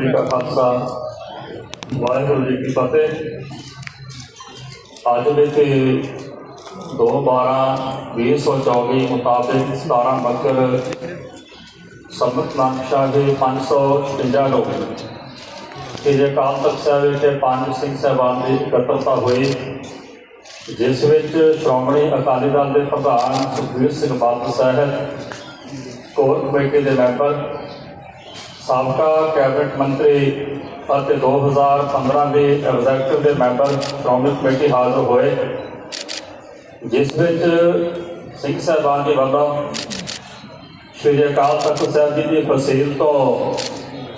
ਜੀ ਕਾ ਖਾਲਸਾ ਵਾਹਿਗੁਰੂ ਜੀ ਕੀ ਫਤਿਹ। ਅੱਜ ਦੇ ਤੇ 2/12/2024 ਮੁਤਾਬਿਕ 17 ਮਕਰ ਸੰਮਤ ਨਾਮਸ਼ਾ ਦੇ 556 ਲੋਕ ਕਿ ਜੇ ਕਾਲ ਤਖਤ ਸਾਹਿਬ ਵਿੱਚ ਪੰਜ ਸਿੰਘ ਸਾਹਿਬਾਨ ਦੀ ਇਕੱਤਰਤਾ ਹੋਈ, ਜਿਸ ਵਿੱਚ ਸ਼੍ਰੋਮਣੀ ਅਕਾਲੀ ਦਲ ਦੇ ਪ੍ਰਧਾਨ ਸੁਖਬੀਰ ਸਿੰਘ ਬਾਦਲ ਸਾਹਿਬ, ਕੋਰ ਕਮੇਟੀ ਦੇ ਮੈਂਬਰ ਸਾਬਕਾ ਕੈਬਨਿਟ ਮੰਤਰੀ ਅਤੇ 2015 ਦੇ ਐਗਜ਼ੈਕਟਿਵ ਦੇ ਮੈਂਬਰ ਸ਼੍ਰੋਮਣੀ ਕਮੇਟੀ ਹਾਜ਼ਰ ਹੋਏ ਜਿਸ ਵਿੱਚ ਸਿੰਘ ਸਾਹਿਬਾਨ ਦੇ ਵੱਲੋਂ ਸ਼੍ਰੀ ਅਕਾਲ ਤਖਤ ਸਾਹਿਬ ਜੀ ਦੀ ਫਸੀਲ ਤੋਂ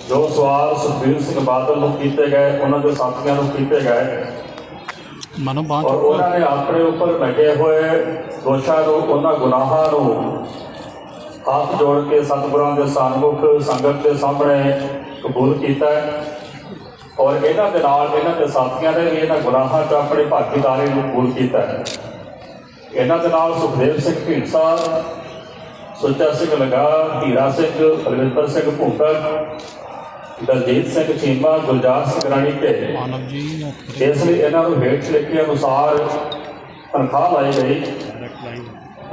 ਜੋ ਸਵਾਲ ਸੁਖਬੀਰ ਸਿੰਘ ਬਾਦਲ ਨੂੰ ਕੀਤੇ ਗਏ ਉਹਨਾਂ ਦੇ ਸਾਥੀਆਂ ਨੂੰ ਕੀਤੇ ਗਏ। ਮਨੋ ਉਹਨਾਂ ਨੇ ਆਪਣੇ ਉੱਪਰ ਲੱਗੇ ਹੋਏ ਦੋਸ਼ਾਂ ਨੂੰ ਉਹਨਾਂ ਗੁਨਾਹਾਂ ਨੂੰ ਹੱਥ ਜੋੜ ਕੇ ਸਤਿਗੁਰਾਂ ਦੇ ਸਨਮੁਖ ਸੰਗਤ ਦੇ ਸਾਹਮਣੇ ਕਬੂਲ ਕੀਤਾ। ਔਰ ਇਹਨਾਂ ਦੇ ਨਾਲ ਇਹਨਾਂ ਦੇ ਸਾਥੀਆਂ ਨੇ ਵੀ ਇਹਨਾਂ ਗੁਨਾਹਾਂ 'ਚ ਆਪਣੀ ਭਾਗੀਦਾਰੀ ਨੂੰ ਕਬੂਲ ਕੀਤਾ ਇਹਨਾਂ ਦੇ ਨਾਲ ਸੁਖਦੇਵ ਸਿੰਘ ਢੀਂਡਸਾ ਸੁੱਚਾ ਸਿੰਘ ਲਗਾ ਹੀਰਾ ਸਿੰਘ ਬਲਵਿੰਦਰ ਸਿੰਘ ਭੁੱਕਰ ਦਲਜੀਤ ਸਿੰਘ ਚੀਮਾ ਗੁਲਜ਼ਾਰ ਸਿੰਘ ਰਾਣੀ ਢੇ ਮਾਨਵ ਜੀ ਇਸ ਲਈ ਇਹਨਾਂ ਨੂੰ ਹੇਠ ਲਿਖੇ ਅਨੁਸਾਰ ਤਨਖਾਹ ਲਾਈ ਗਈ।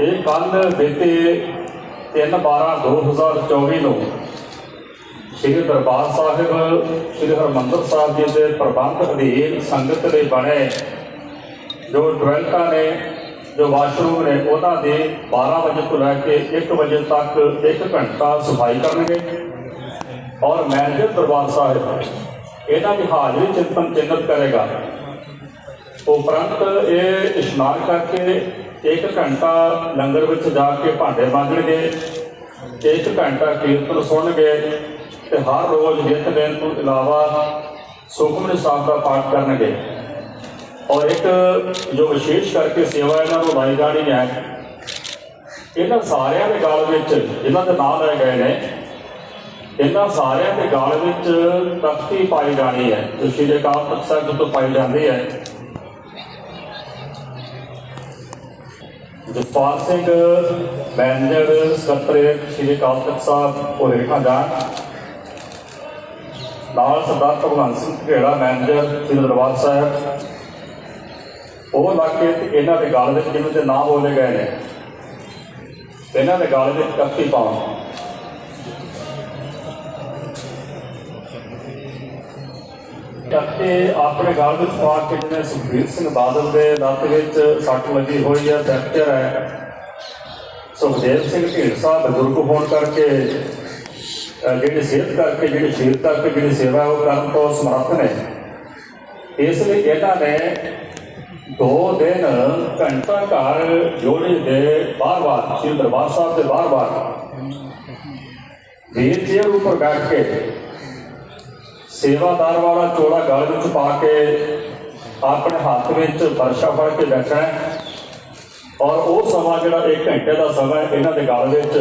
ਇਹ ਕੱਲ ਬੀਤੇ 3/12/2024 ਨੂੰ ਸ੍ਰੀ ਦਰਬਾਰ ਸਾਹਿਬ, ਸ੍ਰੀ ਹਰਮੰਦਰ ਸਾਹਿਬ ਜੀ ਦੇ ਪ੍ਰਬੰਧ ਅਧੀਨ ਸੰਗਤ ਦੇ ਬਣੇ ਜੋ ਟਵੈਲਟਾਂ ਨੇ, ਜੋ ਵਾਸ਼ਰੂਮ ਨੇ, ਉਹਨਾਂ ਦੇ 12 ਵਜੇ ਤੋਂ ਲੈ ਕੇ 1 ਵਜੇ ਤੱਕ 1 ਘੰਟਾ ਸਫ਼ਾਈ ਕਰਨਗੇ। ਔਰ ਮੈਨੇਜਰ ਦਰਬਾਰ ਸਾਹਿਬ, ਇਹਨਾਂ ਦੀ ਹਾਜ਼ਰੀ ਚਿੰਤਨ ਚਿੰਨਤ ਕਰੇਗਾ। ਉਪਰੰਤ ਇਹ ਇਸ਼ਨਾਨ ਕਰਕੇ ਇੱਕ ਘੰਟਾ ਲੰਗਰ ਵਿੱਚ ਜਾ ਕੇ ਭਾਂਡੇ ਮਾਂਜਣਗੇ 1 ਘੰਟਾ ਕੀਰਤਨ ਸੁਣਨਗੇ, ਤੇ ਹਰ ਰੋਜ਼ ਨਿਤ ਦਿਨ ਤੋਂ ਇਲਾਵਾ ਸੁਖਮਨੀ ਸਾਹਿਬ ਦਾ ਪਾਠ ਕਰਨਗੇ। ਔਰ ਇੱਕ ਜੋ ਵਿਸ਼ੇਸ਼ ਕਰਕੇ ਸੇਵਾ ਇਹਨਾਂ ਨੂੰ ਲਾਈ ਜਾਣੀ ਹੈ, ਇਹਨਾਂ ਸਾਰਿਆਂ ਦੇ ਗਾਲ ਵਿੱਚ ਇਹਨਾਂ ਦੇ ਨਾਮ ਲੈ ਗਏ ਨੇ, ਇਹਨਾਂ ਸਾਰਿਆਂ ਦੇ ਗਾਲ ਵਿੱਚ ਤਖਤੀ ਪਾਈ ਜਾਣੀ ਹੈ, ਜੋ ਸ਼੍ਰੀ ਅਕਾਲ ਤਖਤ ਸਾਹਿਬ ਤੋਂ ਪਾਈ ਜਾਂਦੀ ਹੈ। ਜਸਪਾਲ ਸਿੰਘ, ਮੈਨੇਜਰ ਸਕੱਤਰ ਸ਼੍ਰੀ ਅਕਾਲ ਤਖਤ ਸਾਹਿਬ ਉਹ ਹੇਠਾਂ ਜਾਣ ਨਾਲ ਸਰਦਾਰ ਭਗਵੰਤ ਸਿੰਘ ਘੇੜਾ ਮੈਨੇਜਰ ਸ਼੍ਰੀ ਦਰਬਾਰ ਸਾਹਿਬ। ਉਹ ਇਲਾਕੇ ਤੇ ਇਹਨਾਂ ਦੇ ਗਲ ਵਿੱਚ ਜਿਵੇਂ ਦੇ ਨਾਮ ਬੋਲੇ ਗਏ ਨੇ, ਇਹਨਾਂ ਦੇ ਗਲ ਵਿੱਚ ਤਖਤੀ ਪਾਉਣ। ਤਖਤੇ ਆਪਣੇ ਗਲ ਵਿੱਚ ਪਾ ਕੇ ਜਿਵੇਂ ਸੁਖਬੀਰ ਸਿੰਘ ਬਾਦਲ ਦੇ ਲੱਤ ਵਿੱਚ ਸੱਟ ਲੱਗੀ ਹੋਈ ਹੈ ਫ੍ਰੈਕਚਰ ਹੈ ਸੁਖਦੇਵ ਸਿੰਘ ਢੀਂਡਸਾ, ਬਜ਼ੁਰਗ ਹੋਣ ਕਰਕੇ, ਅਹ ਜਿਹੜੀ ਸਿਹਤ ਕਰਕੇ, ਜਿਹੜੀ ਸ਼ਰੀਰ ਤੱਕ ਜਿਹੜੀ ਸੇਵਾ ਉਹ ਕਰਨ ਤੋਂ ਸਮਰੱਥ ਨੇ। ਇਸ ਲਈ ਇਹਨਾਂ ਨੇ ਦੋ ਦਿਨ ਘੰਟਾ ਘਰ ਜੋੜੀ ਦੇ ਬਾਰ-ਬਾਰ ਸ਼੍ਰੀ ਦਰਬਾਰ ਸਾਹਿਬ ਦੇ ਬਾਰ-ਬਾਰ ਵੀਰ ਚੇਅਰ ਉੱਪਰ ਬੈਠ ਕੇ ਸੇਵਾਦਾਰ ਵਾਲਾ ਚੋਲਾ ਗਲ ਵਿੱਚ ਪਾ ਕੇ ਆਪਣੇ ਹੱਥ ਵਿੱਚ ਵਰਸ਼ਾ ਫੜ ਕੇ ਬੈਠਾ ਔਰ ਉਹ ਸਮਾਂ ਜਿਹੜਾ 1 ਘੰਟੇ ਦਾ ਸਮਾਂ ਇਹਨਾਂ ਦੇ ਗਲ ਵਿੱਚ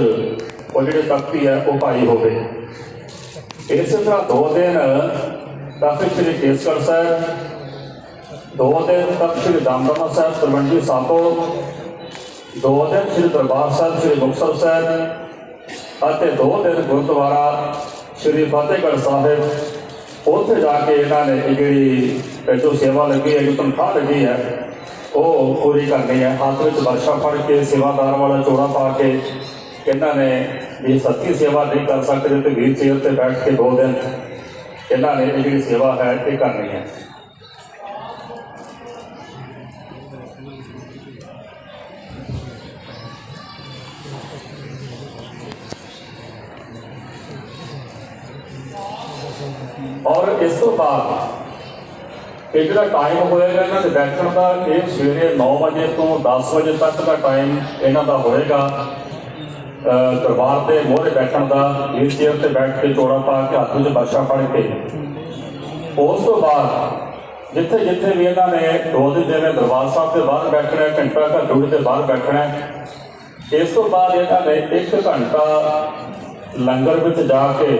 ਉਹ ਜਿਹੜੇ ਤਖਤੀ ਹੈ, ਉਹ ਪਾਈ ਹੋਵੇ। ਇਸੇ ਤਰ੍ਹਾਂ ਦੋ ਦਿਨ ਤਖਤ ਸ੍ਰੀ ਕੇਸਗੜ੍ਹ ਸਾਹਿਬ, ਦੋ ਦਿਨ ਤਖਤ ਸ੍ਰੀ ਦਮਦਮਾ ਸਾਹਿਬ, ਤਲਵੰਡੀ ਸਾਹਿਬੋ ਦੋ ਦਿਨ ਸ੍ਰੀ ਦਰਬਾਰ ਸਾਹਿਬ, ਸ੍ਰੀ ਮੁਕਤਸਰ ਸਾਹਿਬ, ਅਤੇ ਦੋ ਦਿਨ ਗੁਰਦੁਆਰਾ ਸ੍ਰੀ ਫਤਿਹਗੜ੍ਹ ਸਾਹਿਬ। ਉੱਥੇ ਜਾ ਕੇ ਇਹਨਾਂ ਨੇ ਇਹ ਜਿਹੜੀ ਜੋ ਸੇਵਾ ਲੱਗੀ ਹੈ ਜੋ ਤਨਖਾਹ ਲੱਗੀ ਹੈ, ਉਹ ਪੂਰੀ ਕਰਨੀ ਹੈ। ਹੱਥ ਵਿੱਚ ਵਰਸ਼ਾ ਫੜ ਕੇ, ਸੇਵਾਦਾਰ ਵਾਲਾ ਚੋੜਾ ਪਾ ਕੇ ਇਹਨਾਂ ਨੇ ਵੀ ਸੱਚੀ ਸੇਵਾ ਨਹੀਂ ਕਰ ਸਕਦੇ ਤੇ ਵੀਰ ਚੇਅਰ ਤੇ ਬੈਠ ਕੇ ਦੋ ਦਿਨ ਇਹਨਾਂ ਨੇ ਇਹ ਜਿਹੜੀ ਸੇਵਾ ਹੈ, ਇਹ ਕਰਨੀ ਹੈ। ਔਰ ਇਸ ਤੋਂ ਬਾਅਦ ਇਹ ਜਿਹੜਾ ਟਾਈਮ ਹੋਏਗਾ ਇਹਨਾਂ ਦੇ ਬੈਠਣ ਦਾ ਇਹ ਸਵੇਰੇ 9 ਵਜੇ ਤੋਂ 10 ਵਜੇ ਤੱਕ ਦਾ ਟਾਈਮ ਇਹਨਾਂ ਦਾ ਹੋਏਗਾ ਦਰਬਾਰ ਦੇ ਮੋਹਰੇ ਬੈਠਣ ਦਾ ਵੀਲ ਚੇਅਰ ਤੇ ਬੈਠ ਕੇ ਚੋੜਾ ਪਾ ਕੇ ਹੱਥ ਵਿੱਚ ਬਰਸ਼ਾ ਫੜ ਕੇ ਉਸ ਤੋਂ ਬਾਅਦ ਜਿੱਥੇ ਜਿੱਥੇ ਵੀ ਇਹਨਾਂ ਨੇ ਰੋਜ਼ ਦਿਨ ਜਿਵੇਂ ਦਰਬਾਰ ਸਾਹਿਬ ਦੇ ਬਾਹਰ ਬੈਠਣਾ ਹੈ, ਘੰਟਾ ਘਰ ਡੂੜ ਦੇ ਬਾਹਰ ਬੈਠਣਾ ਹੈ। ਇਸ ਤੋਂ ਬਾਅਦ ਇਹਨਾਂ ਨੇ 1 ਘੰਟਾ ਲੰਗਰ ਵਿੱਚ ਜਾ ਕੇ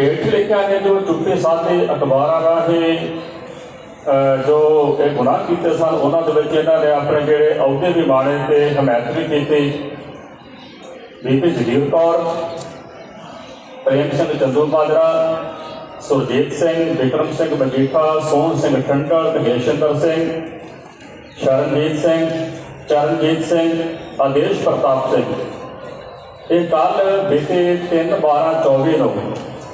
ਹੇਠ ਲਿਖਿਆ ਹੈ ਜੋ ਝੂਠੇ ਸਾਧੇ ਅਖਬਾਰਾਂ ਰਾਹੀਂ ਜੋ ਇਹ ਗੁਨਾਹ ਕੀਤੇ ਸਨ, ਉਹਨਾਂ ਦੇ ਵਿੱਚ ਇਹਨਾਂ ਨੇ ਆਪਣੇ ਜਿਹੜੇ ਅਹੁਦੇ ਵੀ ਮਾਣੇ ਤੇ ਹਮਾਇਤ ਵੀ ਕੀਤੀ। ਬੀਬੀ ਜਗੀਰ ਕੌਰ, ਪ੍ਰੇਮ ਸਿੰਘ ਚੰਦੂ ਮਾਜਰਾ ਸੁਰਜੀਤ ਸਿੰਘ, ਵਿਕਰਮ ਸਿੰਘ ਮਜੀਠਾ ਸੋਹਣ ਸਿੰਘ ਠੰਡਲ ਤਗੇਸ਼ਿੰਦਰ ਸਿੰਘ, ਸ਼ਰਨਜੀਤ ਸਿੰਘ, ਚਰਨਜੀਤ ਸਿੰਘ, ਆਦੇਸ਼ ਪ੍ਰਤਾਪ ਸਿੰਘ। ਇਹ ਕੱਲ ਬੀਤੇ 3 12 24 ਨੂੰ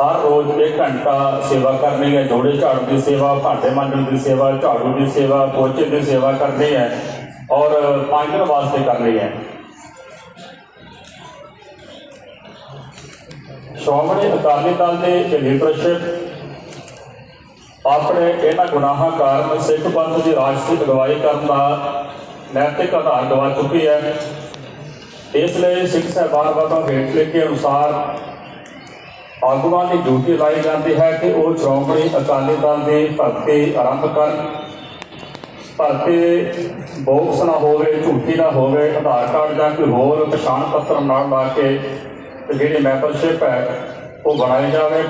ਹਰ ਰੋਜ਼ 1 ਘੰਟਾ ਸੇਵਾ ਕਰਨੀ ਹੈ। ਜੋੜੇ ਝਾੜੂ ਦੀ ਸੇਵਾ, ਭਾਂਡੇ ਮਾਂਜਣ ਦੀ ਸੇਵਾ, ਝਾੜੂ ਦੀ ਸੇਵਾ, ਪੋਚੇ ਦੀ ਸੇਵਾ ਕਰਨੀ ਹੈ ਔਰ ਪੰਜ ਦਿਨ ਵਾਸਤੇ ਕਰਨੀ ਹੈ। ਸ਼੍ਰੋਮਣੀ ਅਕਾਲੀ ਦਲ ਦੇ ਲੀਡਰਸ਼ਿਪ ਆਪਣੇ ਇਹਨਾਂ ਗੁਨਾਹਾਂ ਕਾਰਨ ਸਿੱਖ ਪੰਥ ਦੀ ਰਾਜਸੀ ਅਗਵਾਈ ਕਰਨ ਦਾ ਨੈਤਿਕ ਆਧਾਰ ਗਵਾ ਚੁੱਕੀ ਹੈ। ਇਸ ਲਈ ਸਿੱਖ ਸਾਹਿਬਾਨ ਵੱਲੋਂ ਹੇਠ ਲਿਖੇ ਅਨੁਸਾਰ ਆਗੂਆਂ ਦੀ ਡਿਊਟੀ ਲਾਈ ਜਾਂਦੀ ਹੈ ਕਿ ਉਹ ਸ਼੍ਰੋਮਣੀ ਅਕਾਲੀ ਦਲ ਦੀ ਭਰਤੀ ਆਰੰਭ ਕਰਨ। ਭਰਤੀ ਬੋਕਸ ਨਾ ਹੋਵੇ, ਝੂਠੀ ਨਾ ਹੋਵੇ, ਆਧਾਰ ਕਾਰਡ ਜਾਂ ਕੋਈ ਹੋਰ ਪਛਾਣ ਪੱਤਰ ਨਾਲ ਲਾ ਕੇ ਤੇ ਜਿਹੜੀ ਮੈਂਬਰਸ਼ਿਪ ਹੈ, ਉਹ ਬਣਾਈ ਜਾਵੇ।